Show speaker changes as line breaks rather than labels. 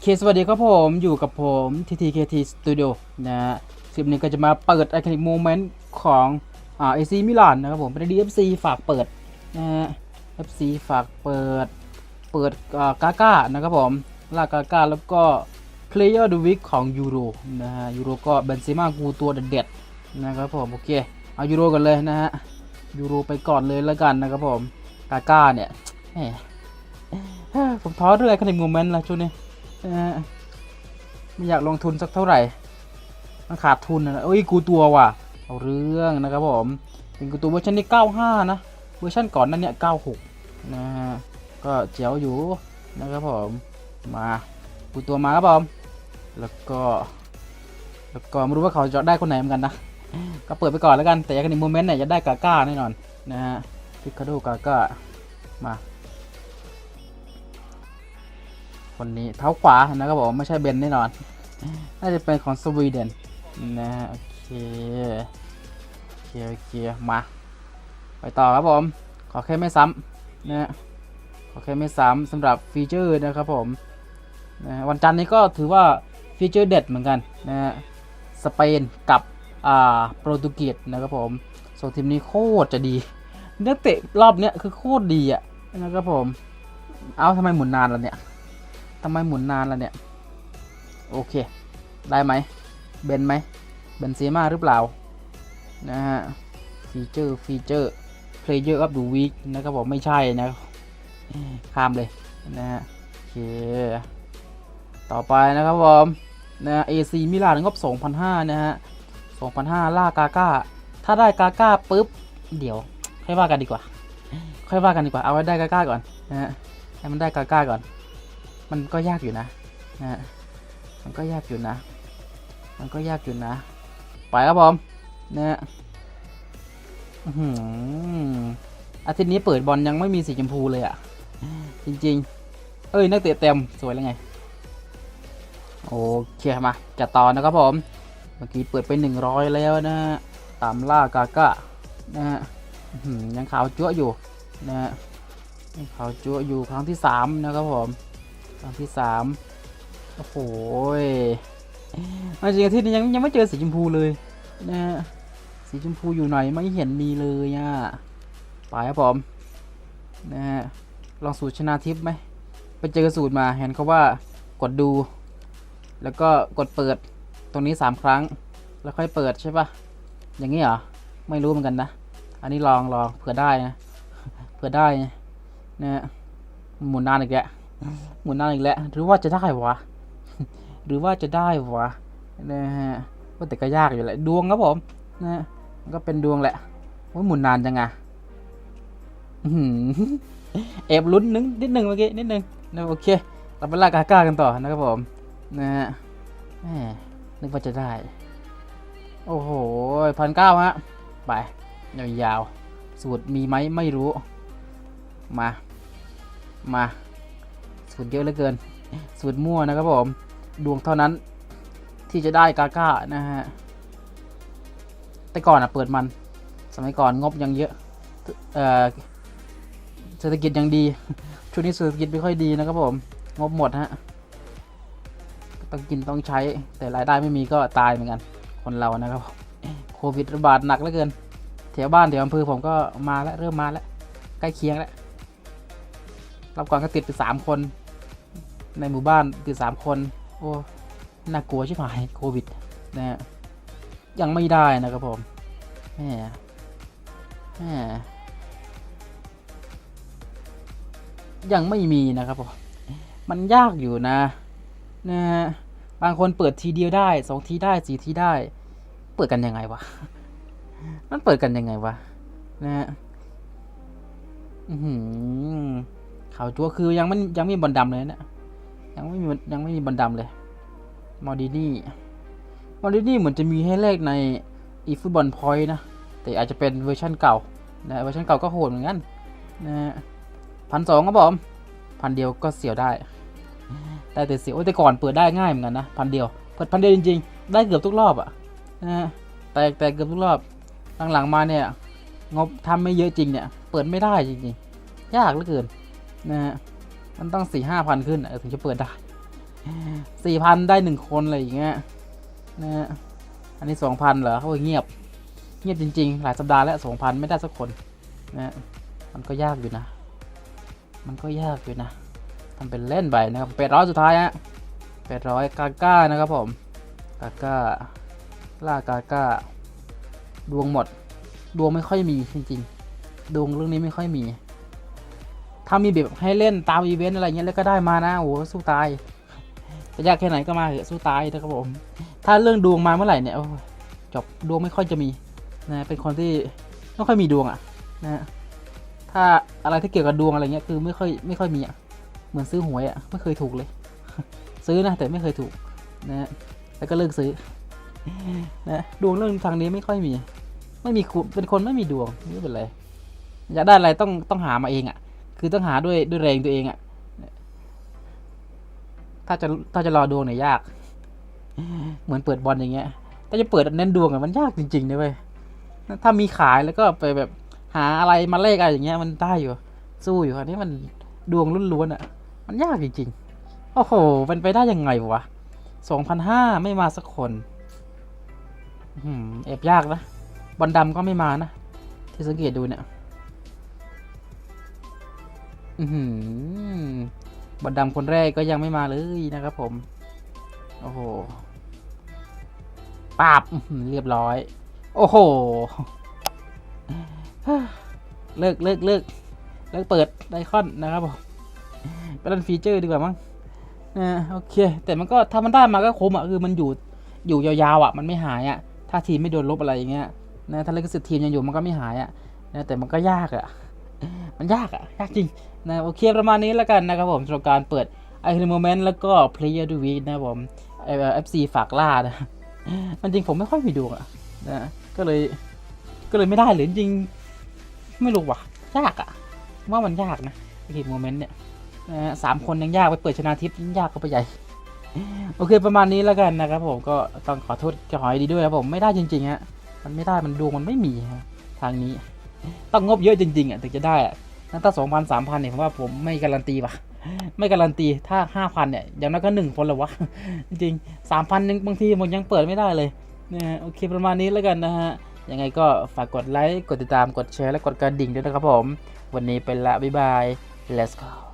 เคสวัสดีครับผมอยู่กับผม TTKT Studio นะฮะคลิปนี้ก็จะมาเปิด Iconic Moment ของอ่า AC มิลานนะครับผมเป็น DFC ฝากเปิดนะฮะ FC ฝากเปิด เปิดอ่ากาก้านะครับผมลากาก้าแล้วก็ Player of the Week ของยูโรนะฮะยูโรก็เบนซิม่ากูตัวเด็ดๆนะครับผม โอเค เอายูโรกันเลยนะฮะยูโรไปก่อนเลยแล้วกันนะครับผมกาก้าเนี่ยผมท้อเรื่อยขนาดโมเมนต์ละช่วงนี้ ไม่อยากลงทุนสักเท่าไหร่ มันขาดทุนนะเอ้ยกูตัวว่ะ เอาเรื่องนะครับผม เป็นกูตัวเวอร์ชันนี้95 นะ เวอร์ชันก่อนนั้นเนี่ย96 นะฮะ ก็เจ๋วอยู่นะครับผม มากูตัวมาครับผม แล้วก็ แล้วก็ไม่รู้ว่าเขาจะได้คนไหนเหมือนกันนะ ก็เปิดไปก่อนแล้วกัน แต่อยากในโมเมนต์เนี่ยจะได้กาก้าแน่นอนนะฮะพิคาโดกาก้า มา คนนี้เท้าขวานะครับผมไม่ใช่เบนแน่นอน น่าจะเป็นของสวีเดนนะโอเคโอเคโอเคมา ไปต่อครับผม ขอแค่ไม่ซ้ำนะฮะขอแค่ไม่ซ้ำสำหรับฟีเจอร์นะครับผมนะวันจันทร์นี้ก็ถือว่าฟีเจอร์เด็ดเหมือนกันนะฮะสเปนกับอ่าโปรตุเกสนะครับผมสองทีมนี้โคตรจะดีนักเตะรอบเนี้ยคือโคตรดีอะนะครับผม เอาทำไมหมุนนานแล่ะเนี่ยำไมหมุนนานล่ะเนี่ย โอเค ได้ไหมเบนไหมเบนเซม่าหรือเปล่า นะฮะ ฟีเจอร์ ฟีเจอร์ Player of the Week นะครับผมไม่ใช่นะ ข้ามเลยนะฮะ โอเค ต่อไปนะครับผมนะ AC มิลานงบ 2,500 นะฮะ 2,500 ล่ากาก้า ถ้าได้กาก้าปุ๊บ เดี๋ยว ค่อยว่ากันดีกว่า ค่อยว่ากันดีกว่า เอาไว้ได้กาก้าก่อนนะฮะ ให้มันได้กาก้าก่อน มันก็ยากอยู่นะนะฮะมันก็ยากอยู่นะ มันก็ยากอยู่นะ ไปครับผมนะฮะอื้อาทิตย์นี้เปิดบอลยังไม่มีสีชมพูเลยอะ่ะ จริง ๆ เอ้ย นักเตะเต็มสวยแล้วไง โอเคมาจะต่อนะครับผม เมื่อกี้เปิดไป 100 แล้วนะตามล่ากาก้านะฮะยังขาวจั่วอยู่นะฮะยังขาวจั่วอยู่ครั้งที่ 3 นะครับผม ครั้งที่สามโอ้โหยเอาจริงอาที่นี้ยังยังไม่เจอสีชมพูเลยนะฮะสีชมพูอยู่ไหนไม่เห็นมีเลยอะไปครับผมนะฮะลองสูตรชนะทิพย์ไหมไปเจอสูตรมาเห็นเขาว่ากดดู แล้วก็กดเปิดตรงนี้สามครั้ง แล้วค่อยเปิดใช่ปะอย่างนี้เหรอไม่รู้เหมือนกันนะ อันนี้ลองลองเผื่อได้นะเผื่อได้นะฮะหมุนนานอีกแล้ว หมุนนานอีกแล้วหรือว่าจะได้วะ หรือว่าจะได้วะนะฮะว่าแต่ก็ยากอยู่แหละดวงครับผมนะฮะก็เป็นดวงแหละว่าหมุนนานจังอะอื้อบลุ้นนึงนิดหนึ่งเมื่อกี้นิดหนึ่งนะโอเคเราไปลากกาก้ากันต่อนะครับผมนะฮะนึกว่าจะได้ โอ้โหพันเก้าฮะไปยาวๆสูตรมีไหมไม่รู้ มา มา สูตรเยอะเหลือเกิน สูตรมั่วนะครับผม ดวงเท่านั้นที่จะได้กาก้านะฮะ แต่ก่อนอะเปิดมัน สมัยก่อนงบยังเยอะเอ่อเศรษฐกิจยังดี ช่วงนี้เศรษฐกิจไม่ค่อยดีนะครับผม งบหมดฮะ ต้องกินต้องใช้ แต่รายได้ไม่มีก็ตายเหมือนกัน คนเรานะครับโควิดระบาดหนักเหลือเกิน แถวบ้านแถวอำเภอผมก็มาแล้วเริ่มมาแล้ว ใกล้เคียงแล้วรอบก่อนก็ติดไปสามคน ในหมู่บ้านติดสามคน โอ้น่ากลัวชิบหายโควิดนะฮะยังไม่ได้นะครับผมแหมแหมยังไม่มีนะครับผมมันยากอยู่นะนะฮะบางคนเปิดทีเดียวได้สองทีได้สี่ทีได้ เปิดกันยังไงวะมันเปิดกันยังไงวะนะฮะอือหือขาวจัวคือยังไม่ยังไม่บอลดำเลยเนะ ยังไม่มียังไม่มีบอลดำเลยมอดินี่มอดินี่เหมือนจะมีให้แลกในอีฟุตบอลพอยต์นะ แต่อาจจะเป็นเวอร์ชันเก่านะเวอร์ชันเก่าก็โหดเหมือนกันนะพันสองครับผมพันเดียวก็เสียวได้ ได้แต่เสียวโอ้ยแต่ก่อนเปิดได้ง่ายเหมือนกันนะพันเดียวเปิดพันเดียวจริงๆ ได้เกือบทุกรอบอะนะฮะแต่แต่เกือบทุกรอบหลังๆมาเนี่ยงบทำไม่เยอะจริงเนี่ย เปิดไม่ได้จริงๆ ยากเหลือเกินนะฮะ มันต้องสี่ห้าพันขึ้นอะถึงจะเปิดได้สี่พันได้หนึ่งคนอะไรอย่างเงี้ยนะฮะอันนี้สองพันเหรอเขาเงียบ เงียบจริง ๆ หลายสัปดาห์แล้วสองพันไม่ได้สักคนนะฮะมันก็ยากอยู่นะ มันก็ยากอยู่นะทำเป็นเล่นไปนะครับแปดร้อยสุดท้ายฮะแปดร้อยกาก้านะครับผมกาก้าล่ากาก้าดวงหมด ดวงไม่ค่อยมีจริงๆ ดวงเรื่องนี้ไม่ค่อยมี ถ้ามีแบบให้เล่นตามอีเวนต์อะไรเงี้ยแล้วก็ได้มานะโอ้โหสู้ตายจะยากแค่ไหนก็มาเถอะสู้ตายนะครับผม ถ้าเรื่องดวงมาเมื่อไหร่เนี่ยจบดวงไม่ค่อยจะมีนะเป็นคนที่ไม่ค่อยมีดวงอะนะฮะถ้าอะไรที่เกี่ยวกับดวงอะไรเงี้ยคือไม่ค่อยไม่ค่อยมีอะเหมือนซื้อหวยอะไม่เคยถูกเลย ซื้อนะแต่ไม่เคยถูกนะแล้วก็เลิกซื้อนะดวงเรื่องทางนี้ไม่ค่อยมี ไม่มีคุณเป็นคนไม่มีดวงไม่เป็นไรอยากได้อะไรต้องต้องหามาเองอะ คือต้องหาด้วยด้วยแรงตัวเองอะถ้าจะถ้าจะรอดวงเนี่ยยาก เหมือนเปิดบอลอย่างเงี้ย ถ้าจะเปิดเน้นดวงอะมันยากจริงๆนะเว้ยถ้ามีขายแล้วก็ไปแบบหาอะไรมาเลขอะไรอย่างเงี้ยมันได้อยู่ สู้อยู่อันนี้มันดวงล้วนๆอะมันยากจริงๆโอ้โหเป็นไปได้ยังไงวะสองพันห้าไม่มาสักคนอืมแอบยากนะบอลดำก็ไม่มานะที่สังเกตดูเนี่ย บอลดำคนแรกก็ยังไม่มาเลยนะครับผม โอ้โหปาบเรียบร้อย โอ้โห เลิกเลิกเลิกเลิกเปิดไดคอนนะครับผมไปเล่นฟีเจอร์ดีกว่ามั้งนะโอเค แต่มันก็ถ้ามันได้มาก็คุ้มอะคือมันอยู่อยู่ยาวๆอะ มันไม่หายอะ ถ้าทีมไม่โดนลบอะไรอย่างเงี้ยนะถ้าเล่นกสิทธิ์ทีมยังอยู่มันก็ไม่หายอะนะแต่มันก็ยากอะ มันยากอะ ยากจริง นะโอเคประมาณนี้แล้วกันนะครับผมสำหรับการเปิดไอคอนโมเมนต์แล้วก็ Player do Week นะครับผมเอฟซีฝากล่านะมันจริงผมไม่ค่อยมีดวงอะนะก็เลยก็เลยไม่ได้หรือจริง ไม่รู้ว่ะยากอะว่ามันยากนะไอโมเมนต์เนี่ยนะสามคนยังยากไปเปิดชนะทิพย์ยิ่งยากก็ไปใหญ่โอเคประมาณนี้แล้วกันนะครับผมก็ต้องขอโทษจะหอยดีด้วยครับผมไม่ได้จริงๆฮะมันไม่ได้มันดวงมันไม่มีทางนี้ ต้องงบเยอะจริงๆอะถึงจะได้อะ นั่นถ้าสองพันสามพันเนี่ยผมว่าผมไม่การันตีว่ะ ไม่การันตีถ้าห้าพันเนี่ยอย่างน้อยก็หนึ่งคนละวะ จริงสามพันบางทีผมยังเปิดไม่ได้เลยนะฮะโอเคประมาณนี้แล้วกันนะฮะยังไงก็ฝากกดไลค์ กดติดตามกดแชร์และกดกระดิ่งด้วยนะครับผม วันนี้ไปละบ๊ายบาย let's go